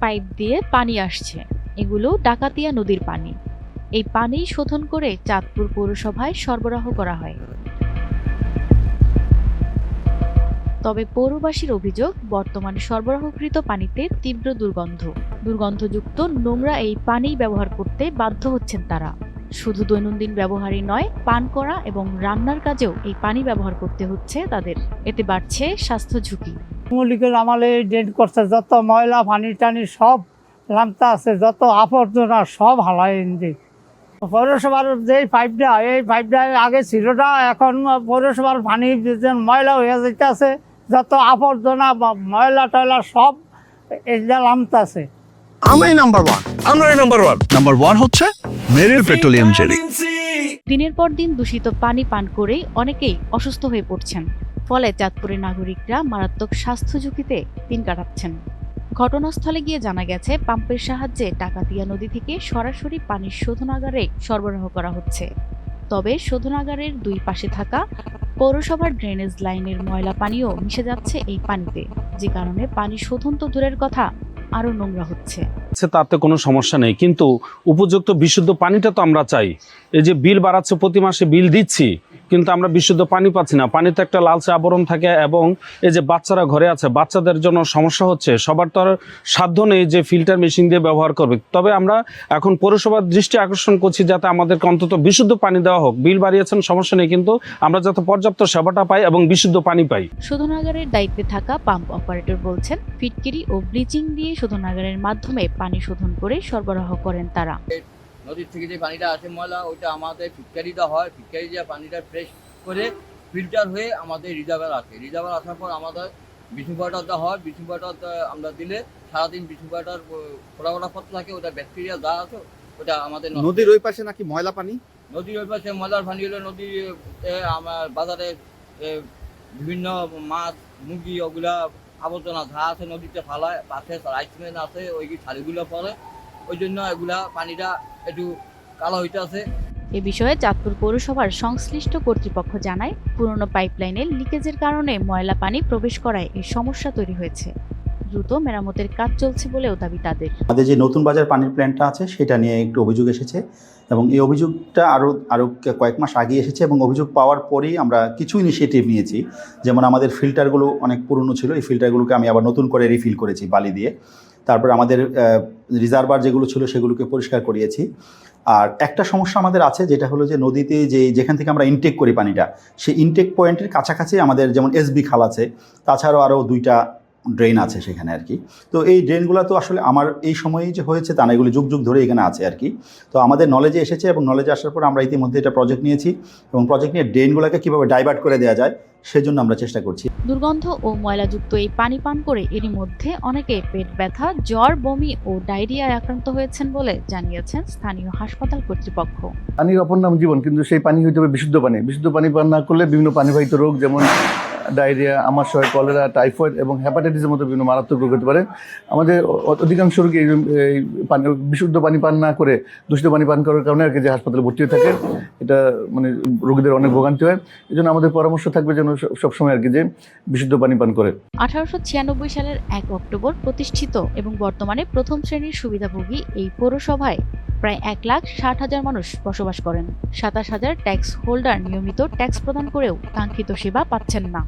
Pipe দিয়ে পানি আসছে। এগুলো ডাকাতিয়া নদীর পানি। এই পানি শোধন করে চাঁদপুর পৌরসভায় সরবরাহ করা হয়। তবে পৌরবাসীর অভিযোগ, বর্তমানে সরবরাহকৃত পানিতে তীব্র দুর্গন্ধ। দুর্গন্ধযুক্ত নোংরা এই পানি ব্যবহার করতে বাধ্য হচ্ছেন তারা। শুধু দৈনন্দিন ব্যবহারই নয়, পান করা এবং রান্নার কাজেও এই পানি ব্যবহার করতে হচ্ছে তাদের। এতে বাড়ছে স্বাস্থ্য ঝুঁকি। মৌলিকের আমালে ডেট করছে যত ময়লা পানি টানি সব লামতা আছে যত আবর্জনা সব হালাই পৌরসভার যে পাইপটা এই পাইপটা আগে ছিল না এখন পৌরসভার পানি ময়লা হয়ে যেতে আছে যত আবর্জনা বা ময়লা টয়লা সব এটা লামতাছে আমরাই নাম্বার ওয়ান আমরাই নাম্বার ওয়ান নাম্বার ওয়ান হচ্ছে মেরিল পেট্রোলিয়াম জেলি। দিনের পর দিন দূষিত পানি পান করেই অনেকেই অসুস্থ হয়ে পড়ছেন। ফলে চাঁদপুরের নাগরিকরা মারাত্মক স্বাস্থ্য ঝুঁকিতে দিন কাটাচ্ছেন। ঘটনাস্থলে গিয়ে জানা গেছে, পাম্পের সাহায্যে টাকাতিয়া নদী থেকে সরাসরি পানির শোধনাগারে সরবরাহ করা হচ্ছে। তবে শোধনাগারের দুই পাশে থাকা পৌরসভার ড্রেনেজ লাইনের ময়লা পানিও মিশে যাচ্ছে এই পানিতে, যে কারণে পানি শোধন তো দূরের কথা, আরও নোংরা হচ্ছে। তাতে কোনো সমস্যা নেই, কিন্তু উপযুক্ত বিশুদ্ধ পানিটা তো আমরা চাই। এই যে বিল বাড়াচ্ছে, প্রতি মাসে বিল দিচ্ছি কিন্তু আমরা বিশুদ্ধ পানি পাচ্ছি না। পানিতে একটা লালচে আবরণ থাকে এবং এই যে বাচ্চারা ঘরে আছে, বাচ্চাদের জন্য সমস্যা হচ্ছে সবার তো আর সাধ্য নেই যে ফিল্টার মেশিন দিয়ে ব্যবহার করবে। তবে আমরা এখন পৌরসভার দৃষ্টি আকর্ষণ করছি যাতে আমাদেরকে অন্তত বিশুদ্ধ পানি দেওয়া হোক। বিল বাড়িয়েছেন, সমস্যা নেই, কিন্তু আমরা যাতে পর্যাপ্ত সেবাটা পাই এবং বিশুদ্ধ পানি পাই। শোধনাগারের দায়িত্বে থাকা পাম্প অপারেটর বলছেন, ফিটকিরি ও ব্লিচিং দিয়ে শোধনাগারের মাধ্যমে পানি শোধন করে সরবরাহ করেন তারা। নদীর থেকে যে পানিটা আসে ময়লা ওইটা আমাদের ফিটকারিটা হয়। ফিটকারি দিয়ে পানিটা ফ্রেশ করে ফিল্টার হয়ে আমাদের রিজার্ভার আসে। রিজার্ভার আসার পর আমাদের বিছু পাউডার দেওয়া হয়। বিছু পাউডার আমরা দিলে সারাদিন বিছু পাউডার ফোড়া ফোড়া পথ থাকে ওটা ব্যাকটেরিয়া যা আছে ওটা আমাদের নদীর ওই পাশে নাকি ময়লা পানি? নদীর ওই পাশে ময়লার পানি হলে নদী আমার বাজারে বিভিন্ন মাছ মুরগি ওগুলা আবর্জনা যা আছে নদীতে ফালায় পাশে রাইসমেন আছে ওই শাড়িগুলো পরে ওই জন্য এগুলা পানিটা একটু কালো হইতে আছে। এ বিষয়ে চাঁদপুর পৌরসভার সংশ্লিষ্ট কর্তৃপক্ষ জানায় পুরনো পাইপলাইনের লিকেজের কারণে ময়লা পানি প্রবেশ করায় এই সমস্যা তৈরি হয়েছে। দ্রুত মেরামতের কাজ চলছে বলেও দাবি তাদের। আমাদের যে নতুন বাজার পানির প্ল্যান্টটা আছে সেটা নিয়ে একটু অভিযোগ এসেছে এবং এই অভিযোগটা আরও আরও কয়েক মাস আগে এসেছে এবং অভিযোগ পাওয়ার পরেই আমরা কিছু ইনিশিয়েটিভ নিয়েছি। যেমন আমাদের ফিল্টারগুলো অনেক পুরনো ছিল এই ফিল্টারগুলোকে আমি আবার নতুন করে রিফিল করেছি বালি দিয়ে। তারপর আমাদের রিজার্ভার যেগুলো ছিল সেগুলোকে পরিষ্কার করিয়েছি। আর একটা সমস্যা আমাদের আছে যেটা হলো যে নদীতে যে যেখান থেকে আমরা ইনটেক করি পানিটা, সেই ইনটেক পয়েন্টের কাছাকাছি আমাদের যেমন এসবি খাল আছে, তাছাড়াও আরও দুইটা ড্রেন আছে সেখানে আর কি। তো এই ড্রেনগুলো তো আসলে আমার এই সময়েই যে হয়েছে তা না, এগুলো যুগ যুগ ধরে এখানে আছে আর কি। তো আমাদের নলেজে এসেছে এবং নলেজে আসার পর আমরা ইতিমধ্যে এটা প্রজেক্ট নিয়েছি এবং প্রজেক্ট নিয়ে ড্রেনগুলোকে কীভাবে ডাইভার্ট করে দেওয়া যায় সেজন্য আমরা চেষ্টা করছি। দুর্গন্ধ ও ময়লাযুক্ত এই পানি পান করে এরই মধ্যে অনেকে পেট ব্যথা জ্বর বমি ও ডায়রিয়ায় আক্রান্ত হয়েছেন বলে জানিয়েছেন স্থানীয় হাসপাতাল কর্তৃপক্ষ। পানির অপর নাম জীবন কিন্তু সেই পানি হইতে হবে বিশুদ্ধ পানি। বিশুদ্ধ পানি পান না করলে বিভিন্ন পানিবাহিত রোগ যেমন ডায়রিয়া আমাশয় কলেরা, টাইফয়েড এবং হ্যাপাটাইটিসের মতো বিভিন্ন মারাত্মক রোগ হতে পারে। আমাদের অধিকাংশ রোগী এই পানি, বিশুদ্ধ পানি পান না করে, দূষিত পানি পান করার কারণে আর কি যে হাসপাতালে ভর্তি হয়ে থাকে, এটা মানে রোগীদের অনেক ভোগান্তি হয়। এই জন্য আমাদের পরামর্শ থাকবে যেন সবসময় আর কি যে বিশুদ্ধ পানি পান করে। আঠারোশো ছিয়ানব্বই সালের এক অক্টোবর প্রতিষ্ঠিত এবং বর্তমানে প্রথম শ্রেণির সুবিধাভোগী এই পৌরসভায় প্রায় এক লাখ ষাট হাজার মানুষ বসবাস করেন। সাতাশ হাজার ট্যাক্স হোল্ডার নিয়মিত ট্যাক্স প্রদান করেও কাঙ্ক্ষিত সেবা পাচ্ছেন না।